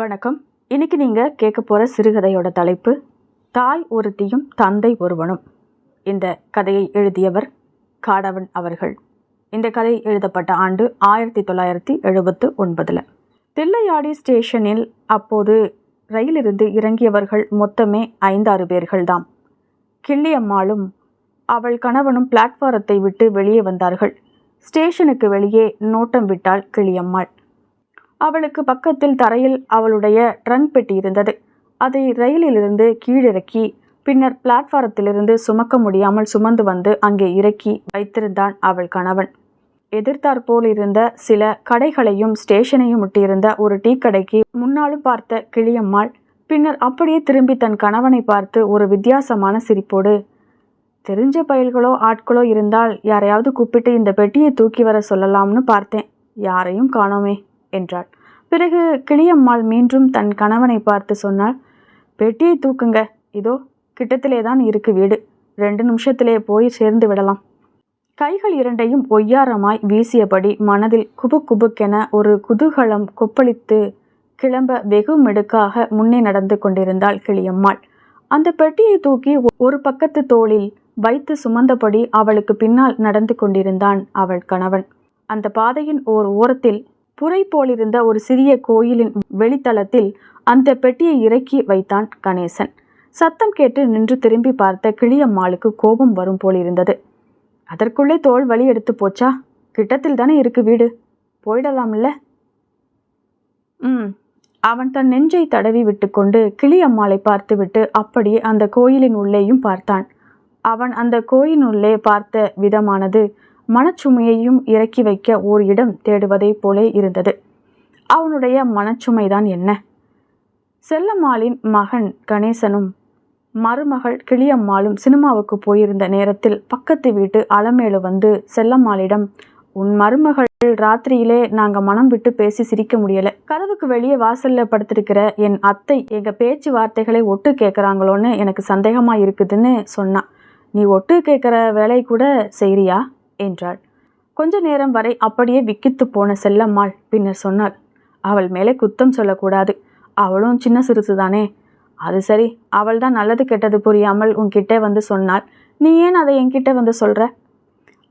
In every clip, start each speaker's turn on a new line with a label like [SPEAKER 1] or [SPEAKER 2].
[SPEAKER 1] வணக்கம். இன்னைக்கு நீங்கள் கேட்க போகிற சிறுகதையோட தலைப்பு தாய் ஒருத்தியும் தந்தை ஒருவனும். இந்த கதையை எழுதியவர் காடவன் அவர்கள். இந்த கதை எழுதப்பட்ட ஆண்டு ஆயிரத்தி தொள்ளாயிரத்தி எழுபத்து ஒன்பதில். தில்லையாடி ஸ்டேஷனில் அப்போது ரயிலிருந்து இறங்கியவர்கள் மொத்தமே ஐந்தாறு பேர்கள்தாம். கிள்ளியம்மாளும் அவள் கணவனும் பிளாட்ஃபாரத்தை விட்டு வெளியே வந்தார்கள். ஸ்டேஷனுக்கு வெளியே நோட்டம் விட்டாள் கிளியம்மாள். அவளுக்கு பக்கத்தில் தரையில் அவளுடைய ட்ரங்க் பெட்டி இருந்தது. அதை ரயிலிலிருந்து கீழிறக்கி பின்னர் பிளாட்ஃபாரத்திலிருந்து சுமக்க முடியாமல் சுமந்து வந்து அங்கே இறக்கி வைத்திருந்தான் அவள் கணவன். எதிர்த்தாற்போல் இருந்த சில கடைகளையும் ஸ்டேஷனையும் விட்டிருந்த ஒரு டீ கடைக்கு முன்னாலும் பார்த்த கிளியம்மாள் பின்னர் அப்படியே திரும்பி தன் கணவனை பார்த்து ஒரு வித்தியாசமான சிரிப்போடு தெரிஞ்ச பயல்களோ ஆட்களோ இருந்தால் யாரையாவது கூப்பிட்டு இந்த பெட்டியை தூக்கி வர சொல்லலாம்னு பார்த்தேன். யாரையும் காணோமே. என்றாள். பிறகு கிளியம்மாள் மீண்டும் தன் கணவனை பார்த்து சொன்னாள் பெட்டியை தூக்குங்க. இதோ கிட்டத்திலே தான் இருக்கு வீடு. ரெண்டு நிமிஷத்திலே போய் சேர்ந்து விடலாம். கைகள் இரண்டையும் ஒய்யாரமாய் வீசியபடி மனதில் குபுக் குபுக்கென ஒரு குதூகலம் கொப்பளித்து கிளம்ப வெகு மெடுக்காக முன்னே நடந்து கொண்டிருந்தாள் கிளியம்மாள். அந்த பெட்டியை தூக்கி ஒரு பக்கத்து தோளில் வைத்து சுமந்தபடி அவளுக்கு பின்னால் நடந்து கொண்டிருந்தான் அவள் கணவன். அந்த பாதையின் ஓர் ஓரத்தில் புரை போலிருந்த ஒரு சிறிய கோயிலின் வெளித்தளத்தில் அந்த பெட்டியை இறக்கி வைத்தான் கணேசன். சத்தம் கேட்டு நின்று திரும்பி பார்த்த கிளியம்மாளுக்கு கோபம் வரும் போல் இருந்தது அதற்குள்ளே தோல் வலி எடுத்து போச்சா? கிட்டத்தில் தானே இருக்கு வீடு. போயிடலாம்ல? ம் அவன் தன் நெஞ்சை தடவி விட்டுக்கொண்டு கிளியம்மாளை பார்த்துவிட்டு அப்படியே அந்த கோயிலின் உள்ளேயும் பார்த்தான். அவன் அந்த கோயிலுள்ளே பார்த்த விதமானது மனச்சுமையையும் இறக்கி வைக்க ஓர் இடம் தேடுவதைப் போலே இருந்தது. அவனுடைய மனச்சுமைதான் என்ன? செல்லம்மாளின் மகன் கணேசனும் மருமகள் கிளியம்மாளும் சினிமாவுக்கு போயிருந்த நேரத்தில் பக்கத்து வீட்டு அலமேலு வந்து செல்லம்மாளிடம் உன் மருமகள் ராத்திரியிலே நாங்கள் மனம் விட்டு பேசி சிரிக்க முடியலை. கதவுக்கு வெளியே வாசலில் படுத்திருக்கிற என் அத்தை எங்கள் பேச்சு வார்த்தைகளை ஒட்டு கேட்குறாங்களோன்னு எனக்கு சந்தேகமாக இருக்குதுன்னு சொன்னான் நீ ஒட்டு கேட்குற வேலை கூட செய்கிறியா என்றாள். கொஞ்ச நேரம் வரை அப்படியே விக்கித்து போன செல்லம்மாள் பின்னர் சொன்னாள் அவள் மேலே குத்தம் சொல்லக்கூடாது. அவளும் சின்ன சிறுசு தானே. அது சரி அவள் தான் நல்லது கெட்டது புரியாமல் உன்கிட்ட வந்து சொன்னாள். நீ ஏன் அதை என்கிட்ட வந்து சொல்ற?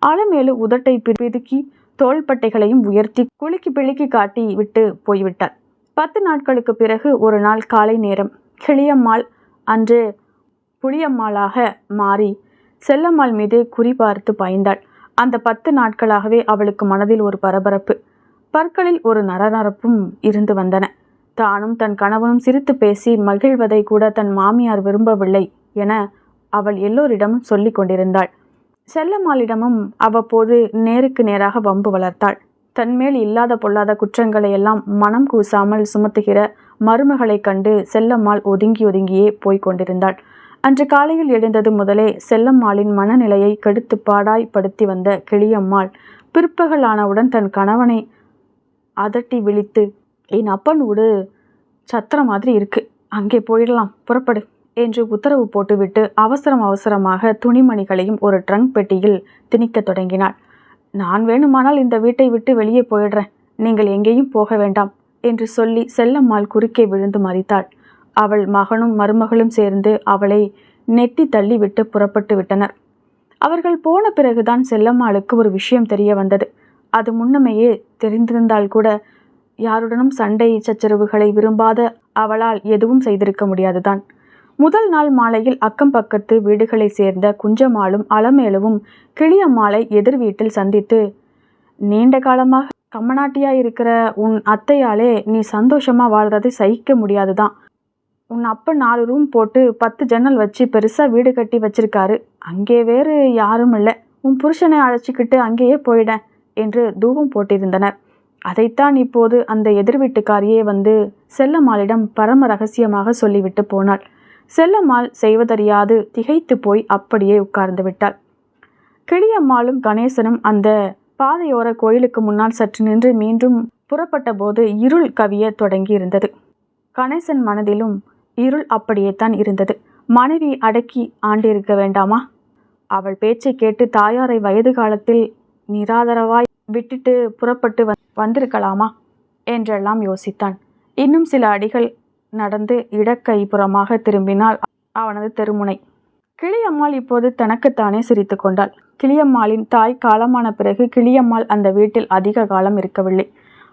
[SPEAKER 1] அலமேலு உதட்டை பிதுக்கி தோள்பட்டைகளையும் உயர்த்தி குலுக்கி பிழுக்கி காட்டி விட்டு போய்விட்டாள். பத்து நாட்களுக்கு பிறகு ஒரு நாள் காலை நேரம். கிளியம்மாள் அன்று புளியம்மாளாக மாறி செல்லம்மாள் மீது குறி பார்த்து பாய்ந்தாள். அந்த பத்து நாட்களாகவே அவளுக்கு மனதில் ஒரு பரபரப்பு. பற்களில் ஒரு நரநரப்பும் இருந்து வந்தன. தானும் தன் கணவனும் சிரித்து பேசி மகிழ்வதை கூட தன் மாமியார் விரும்பவில்லை என அவள் எல்லோரிடமும் சொல்லி கொண்டிருந்தாள். செல்லம்மாளிடமும் அவ்வப்போது நேருக்கு நேராக வம்பு வளர்த்தாள். தன்மேல் இல்லாத பொல்லாத குற்றங்களை எல்லாம் மனம் கூசாமல் சுமத்துகிற மருமகளைக் கண்டு செல்லம்மாள் ஒதுங்கி ஒதுங்கியே போய்க் கொண்டிருந்தாள். அன்று காலையில் எழுந்தது முதலே செல்லம்மாளின் மனநிலையை கெடுத்து பாடாய்ப்படுத்தி வந்த கிளியம்மாள் பிற்பகல் ஆனவுடன் தன் கணவனை அதட்டி விழித்து என் அப்பன் வீடு சத்திரம் மாதிரி இருக்கு. அங்கே போயிடலாம். புறப்படு என்று உத்தரவு போட்டுவிட்டு அவசரம் அவசரமாக துணிமணிகளையும் ஒரு ட்ரங்க் பெட்டியில் திணிக்கத் தொடங்கினாள். நான் வேணுமானால் இந்த வீட்டை விட்டு வெளியே போயிடுறேன். நீங்கள் எங்கேயும் போக வேண்டாம் என்று சொல்லி செல்லம்மாள் குறுக்கே விழுந்து மறித்தாள். அவள் மகனும் மருமகளும் சேர்ந்து அவளை நெட்டி தள்ளிவிட்டு புறப்பட்டு விட்டனர். அவர்கள் போன பிறகுதான் செல்லம்மாளுக்கு ஒரு விஷயம் தெரிய வந்தது. அது முன்னமேயே தெரிந்திருந்தால் கூட யாருடனும் சண்டை சச்சரவுகளை விரும்பாத அவளால் எதுவும் செய்திருக்க முடியாதுதான். முதல் நாள் மாலையில் அக்கம் பக்கத்து வீடுகளை சேர்ந்த குஞ்சம்மாளும் அலமேலவும் கிளியம்மாளை எதிர் வீட்டில் சந்தித்து நீண்ட காலமாக கம்மநாட்டியா இருக்கிற உன் அத்தையாலே நீ சந்தோஷமா வாழ்றதை சகிக்க முடியாதுதான். உன் அப்பன் நாலு ரூம் போட்டு பத்து ஜன்னல் வச்சு பெருசாக வீடு கட்டி வச்சிருக்காரு. அங்கே வேறு யாரும் இல்லை. உன் புருஷனை அழைச்சிக்கிட்டு அங்கேயே போயிட என்று தூபம் போட்டிருந்தனர். அதைத்தான் இப்போது அந்த எதிர் வீட்டுக்காரியே வந்து செல்லம்மாளிடம் பரம ரகசியமாக சொல்லிவிட்டு போனாள். செல்லம்மாள் செய்வதறியாது திகைத்து போய் அப்படியே உட்கார்ந்து விட்டாள். கிளியம்மாளும் கணேசனும் அந்த பாதையோர கோயிலுக்கு முன்னால் சற்று நின்று மீண்டும் புறப்பட்ட போது இருள் கவிய தொடங்கி இருந்தது கணேசன் மனதிலும் இருள் அப்படியே தான் இருந்தது. மனைவி அடக்கி ஆண்டிருக்க வேண்டாமா? அவள் பேச்சை கேட்டு தாயாரை வயது காலத்தில் நிராதரவாய் விட்டுட்டு புறப்பட்டு வந்திருக்கலாமா? என்றெல்லாம் யோசித்தான். இன்னும் சில அடிகள் நடந்து இடக்கைப்புறமாக திரும்பினால் அவனது தெருமுனை. கிளியம்மாள் இப்போது தனக்குத்தானே சிரித்து கொண்டாள். கிளியம்மாளின் தாய் காலமான பிறகு கிளியம்மாள் அந்த வீட்டில் அதிக காலம் இருக்கவில்லை.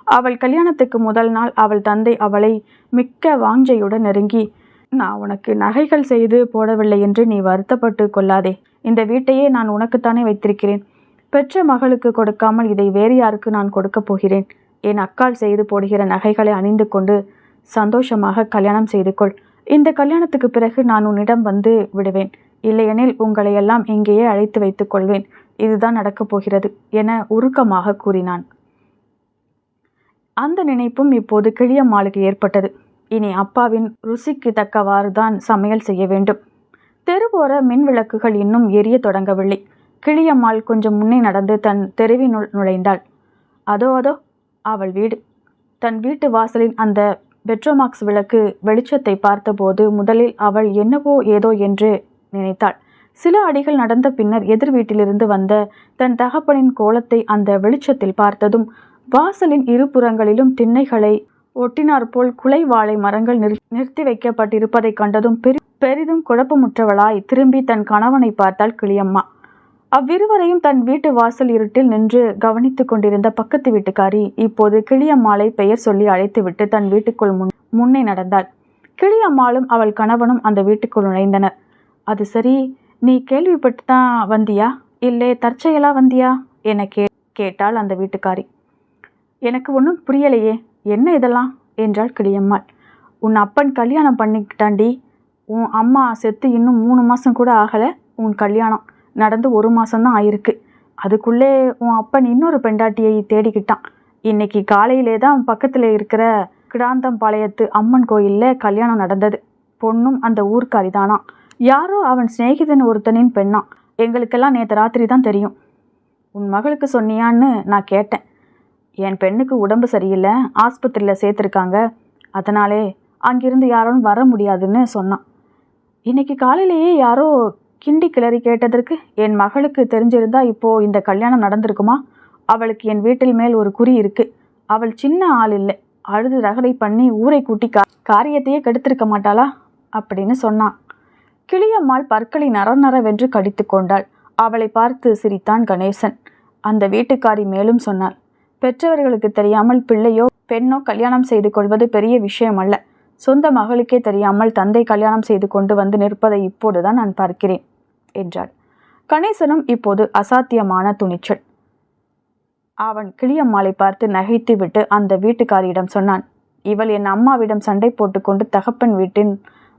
[SPEAKER 1] அவள் கல்யாணத்துக்கு முதல் நாள் அவள் தந்தை அவளை மிக்க வாஞ்சையுடன் நெருங்கி நான் உனக்கு நகைகள் செய்து போடவில்லை என்று நீ வருத்தப்பட்டு கொள்ளாதே. இந்த வீட்டையே நான் உனக்குத்தானே வைத்திருக்கிறேன். பெற்ற மகளுக்கு கொடுக்காமல் இதை வேறு யாருக்கு நான் கொடுக்கப் போகிறேன். என் அக்கால் செய்து போடுகிற நகைகளை அணிந்து கொண்டு சந்தோஷமாக கல்யாணம் செய்து கொள். இந்த கல்யாணத்துக்கு பிறகு நான் உன்னிடம் வந்து விடுவேன். இல்லையெனில் உங்களை எல்லாம் இங்கேயே அழைத்து வைத்துக் கொள்வேன். இதுதான் நடக்கப் போகிறது என உருக்கமாக கூறினான். அந்த நினைப்பும் இப்போது கிளியம்மாளுக்கு ஏற்பட்டது. இனி அப்பாவின் ருசிக்கு தக்கவாறு தான் சமையல் செய்ய வேண்டும். தெருவோர மின் விளக்குகள் இன்னும் எரிய தொடங்கவில்லை. கிளியம்மாள் கொஞ்சம் முன்னே நடந்து தன் தெருவினுள் நுழைந்தாள். அதோ அதோ அவள் வீடு. தன் வீட்டு வாசலின் அந்த பெட்ரோமாக்ஸ் விளக்கு வெளிச்சத்தை பார்த்தபோது முதலில் அவள் என்னவோ ஏதோ என்று நினைத்தாள். சில அடிகள் நடந்த பின்னர் எதிர் வீட்டிலிருந்து வந்த தன் தகப்பனின் கோலத்தை அந்த வெளிச்சத்தில் பார்த்ததும் வாசலின் இருபுறங்களிலும் திண்ணைகளை ஒட்டினாற்போல் குலை வாழை மரங்கள் நிறு நிறுத்தி வைக்கப்பட்டிருப்பதைக் கண்டதும் பெரி பெரிதும் குழப்பமுற்றவளாய் திரும்பி தன் கணவனை பார்த்தாள் கிளியம்மா. அவ்விருவரையும் தன் வீட்டு வாசல் இருட்டில் நின்று கவனித்துக் கொண்டிருந்த பக்கத்து வீட்டுக்காரி இப்போது கிளியம்மாளை பெயர் சொல்லி அழைத்துவிட்டு தன் வீட்டுக்குள் முன் முன்னே நடந்தாள். கிளியம்மாளும் அவள் கணவனும் அந்த வீட்டுக்குள் நுழைந்தனர். அது சரி நீ கேள்விப்பட்டு தான் வந்தியா? இல்லை தற்செயலா வந்தியா? என கே கேட்டாள் அந்த வீட்டுக்காரி. எனக்கு ஒன்றும் புரியலையே. என்ன இதெல்லாம்? என்றாள் கிளியம்மாள். உன் அப்பன் கல்யாணம் பண்ணிக்கிட்டாண்டி உன் அம்மா செத்து இன்னும் மூணு மாதம் கூட ஆகலை. உன் கல்யாணம் நடந்து ஒரு மாதம்தான் ஆயிருக்கு. அதுக்குள்ளே உன் அப்பன் இன்னொரு பெண்டாட்டியை தேடிக்கிட்டான். இன்னைக்கு காலையிலே தான் பக்கத்தில் இருக்கிற கிடாந்தம்பாளையத்து அம்மன் கோயிலில் கல்யாணம் நடந்தது. பொண்ணும் அந்த ஊர்க்காரி தானா யாரோ அவன் சிநேகிதன் ஒருத்தனின் பெண்ணான் எங்களுக்கெல்லாம் நேற்று ராத்திரி தான் தெரியும். உன் மகளுக்கு சொன்னியான்னு நான் கேட்டேன். என் பெண்ணுக்கு உடம்பு சரியில்லை ஆஸ்பத்திரியில் சேர்த்துருக்காங்க. அதனாலே அங்கிருந்து யாரும் வர முடியாதுன்னு சொன்னான். இன்னைக்கு காலையிலேயே யாரோ கிண்டி கிளறி கேட்டதற்கு என் மகளுக்கு தெரிஞ்சிருந்தா இப்போ இந்த கல்யாணம் நடந்திருக்குமா? அவளுக்கு என் வீட்டில் மேல் ஒரு குறி இருக்கு. அவள் சின்ன ஆள் இல்லை. அழுது ரகலை பண்ணி ஊரை கூட்டி கா காரியத்தையே கெடுத்திருக்க மாட்டாளா? அப்படின்னு சொன்னான். கிளியம்மாள் பற்களை நரநரவென்று கடித்து கொண்டாள். அவளை பார்த்து சிரித்தான் கணேசன். அந்த வீட்டுக்காரி மேலும் சொன்னாள். பெற்றவர்களுக்கு தெரியாமல் பிள்ளையோ பெண்ணோ கல்யாணம் செய்து கொள்வது பெரிய விஷயம் அல்ல சொந்த மகளுக்கே தெரியாமல் தந்தை கல்யாணம் செய்து கொண்டு வந்து நிற்பதை இப்போதுதான் நான் பார்க்கிறேன் என்றாள். கணேசனும் இப்போது அசாத்தியமான துணிச்சல். அவன் கிளியம்மாளை பார்த்து நகைத்துவிட்டு அந்த வீட்டுக்காரியிடம் சொன்னான் இவள் என் அம்மாவிடம் சண்டை போட்டுக்கொண்டு தகப்பன் வீட்டின்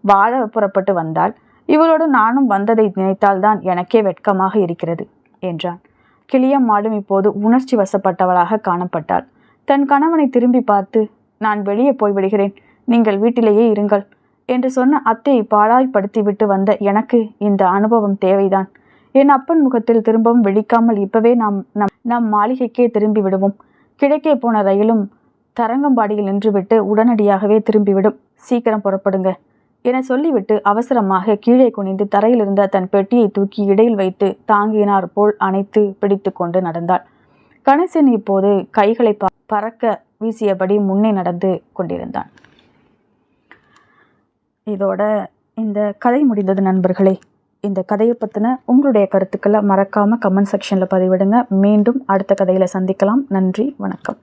[SPEAKER 1] வாழ புறப்பட்டு வந்தாள். இவளோடு நானும் வந்ததை நினைத்தால்தான் எனக்கே வெட்கமாக இருக்கிறது என்றான். கிளியம்மாளும் இப்போது உணர்ச்சி வசப்பட்டவளாக காணப்பட்டாள். தன் கணவனை திரும்பி பார்த்து நான் வெளியே போய்விடுகிறேன் நீங்கள் வீட்டிலேயே இருங்கள் என்று சொன்ன அத்தையை பாழாய்ப்படுத்திவிட்டு வந்த எனக்கு இந்த அனுபவம் தேவைதான். என் அப்பன் முகத்தில் திரும்பவும் வெடிக்காமல் இப்பவே நாம் நம் நம் மாளிகைக்கே திரும்பி விடுவோம். கிழக்கே போன ரயிலும் தரங்கம்பாடியில் நின்றுவிட்டு உடனடியாகவே திரும்பிவிடும். சீக்கிரம் புறப்படுங்க. என சொல்லிவிட்டு அவசரமாக கீழே குனிந்து தரையில் இருந்த தன் பெட்டியை தூக்கி இடையில் வைத்து தாங்கினார் போல் அணைத்து பிடித்து கொண்டு நடந்தாள். கணேசன் இப்போது கைகளை ப பறக்க வீசியபடி முன்னே நடந்து கொண்டிருந்தான். இதோட இந்த கதை முடிந்தது நண்பர்களே. இந்த கதையை பற்றின உங்களுடைய கருத்துக்களை மறக்காமல் கமெண்ட் செக்ஷனில் பதிவிடுங்க. மீண்டும் அடுத்த கதையில் சந்திக்கலாம். நன்றி வணக்கம்.